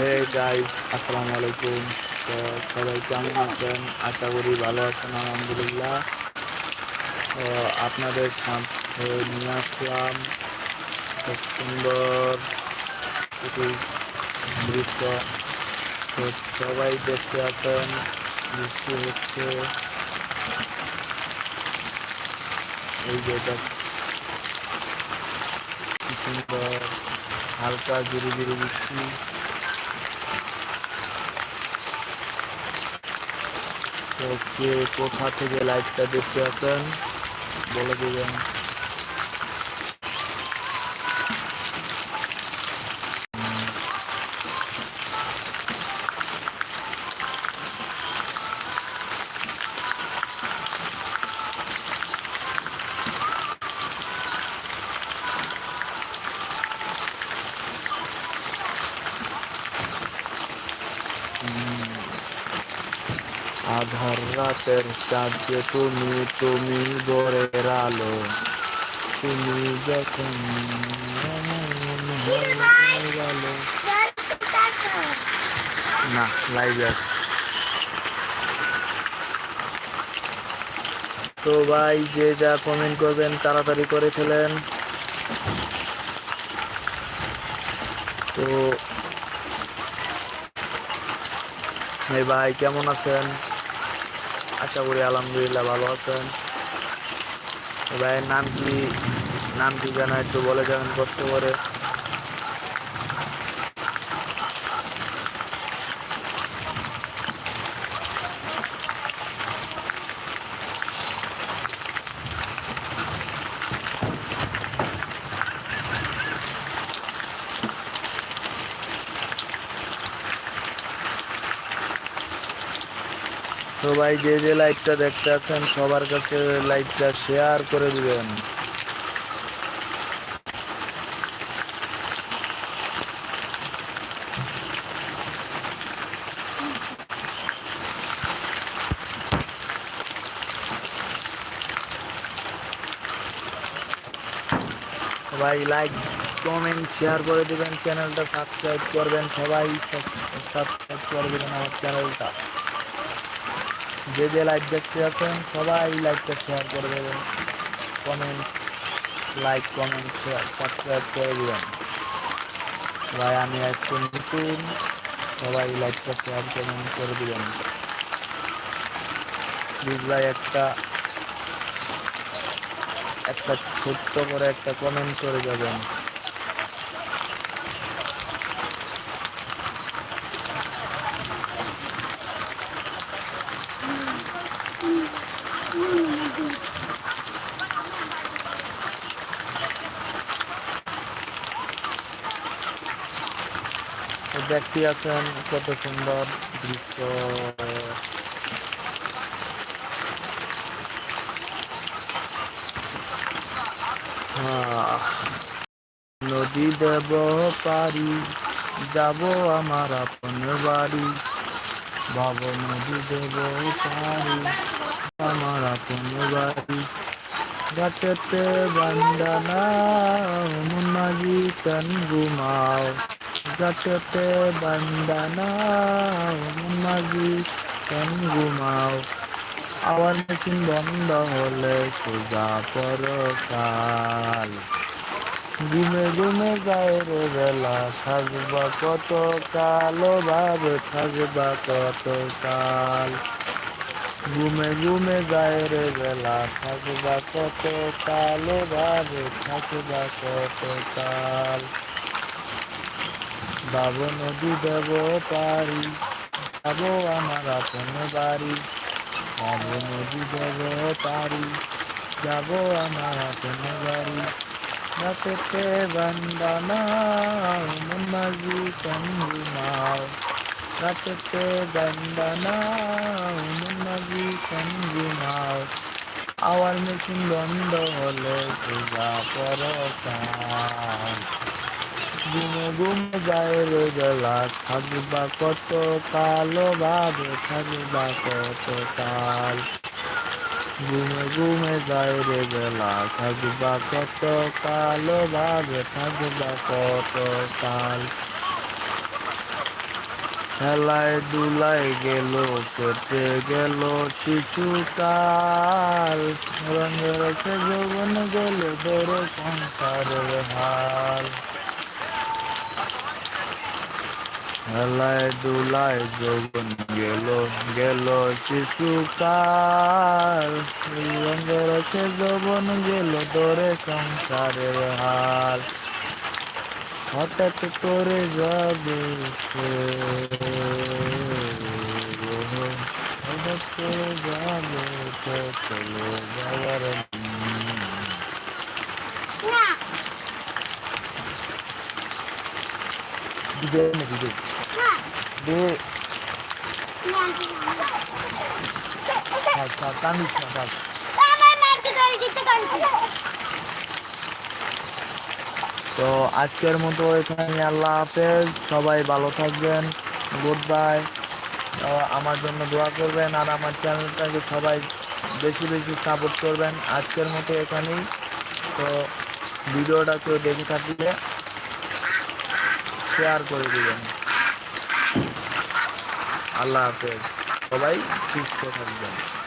Hey guys আসসালামু আলাইকুম তো সবাই কেমন আছেন? আশা করি ভালো আছেন, আলহামদুলিল্লাহ। তো, আপনাদের সাথে নিয়ে আসলাম খুব সুন্দর দৃশ্য। তো, সবাই দেখতে আছেন বৃষ্টি হচ্ছে এই যে সুন্দর, হালকা, ধীরে ধীরে বৃষ্টি। তো কে কোথা থেকে লাইভটা দেখতে আসেন? বলে দিবেন। আধার রাতের চাঁদ যে তুমি তুমি গড়ের আলো। তুমি যখন না তো ভাই, যে যা কমেন্ট করবেন, তাড়াতাড়ি করে ফেলেন। তো, ভাই, কেমন আছেন? আশা করি আলহামদুলিল্লাহ ভালো আছেন। ভাইয়ের নাম কি নাম কি ঠিকানা একটু বলে যাবেন কষ্ট করে। ভাই যে যে লাইভটা দেখতে আছেন, সবার কাছে লাইভটা শেয়ার করে দিবেন। সবাই লাইক কমেন্ট শেয়ার করে দিবেন চ্যানেলটা সাবস্ক্রাইব করবেন, সবাই সাবস্ক্রাইব করে দিবেন আমার চ্যানেলটা যে যে লাইভ দেখতে আছেন, সবাই লাইভটা শেয়ার করে দেবেন। Comment like comment share subscribe করে দিবেন। ভাই, আমি একটু নতুন, সবাই লাইভটা শেয়ার কমেন্ট করে দিবেন। প্লিজ ভাই, একটা একটা ছোট্ট করে একটা কমেন্ট করে যাবেন। দেখতে আছেন কত সুন্দর দৃশ্য। নদী দেব পারি, যাব আমার আপন বাড়ি। ভাব নদী দেব পারি, আমার আপন বাড়ি। গাছেতে বান্দানা মাঝি কান ঘুমাও গাছেতে বান্দানা, মাঝি কান ঘুমাও? আওয়ার মেশিন বন্ধ হলে সোজা পরকাল। ঘুমে ঘুমে যায় রে বেলা থাকবা কত কালো ভাবে থাকবা কত কাল ঘুমে ঘুমে যায় রে বেলা থাকবা কত কালো ভাবে থাকবা কত কাল বাব নদী দেব পারি যাব আমার আপন বাড়ি যাব নদী দেব পারি যাব আমার আপন বাড়ি রাতেতে বান্দানা মাঝি সঙ্গী মাও রাতেতে বান্দানা মাঝি সঙ্গী মাও আওয়ার মেশিন বন্ধ হলে পূজা পরকাল ঘুমে ঘুমে যায় বেলা। থাকবা কত কালো, ভাবে থাকবা কত কাল। ঘুমে ঘুমে যায় রে বেলা। থাকবা কত কালো, ভাবে থাকবা কত কাল। খেলায় দুলায় গেল, কেটে গেল শিশুকাল রঙে রসে যৌবন গেল ধরে সংসারের হাল। খেলায় দুলায় যৌবন গেল গেল শিশুকাল রঙে যৌবন গেল ধরে সংসারের হাল হঠাৎ করে যাবে। হঠাৎ করে যাবে চলে যাওয়ার। দিবে তো আজকের মতো এখানে আল্লাহ হাফেজ। সবাই ভালো থাকবেন। গুড বাই আমার জন্য দোয়া করবেন আর আমার চ্যানেলটাকে সবাই বেশি বেশি সাপোর্ট করবেন। আজকের মতো এখানেই। তো ভিডিওটা কেউ দেখে থাকলে শেয়ার করে দিবেন। আল্লাহ হাফেজ। সবাই সুস্থ থাকবেন।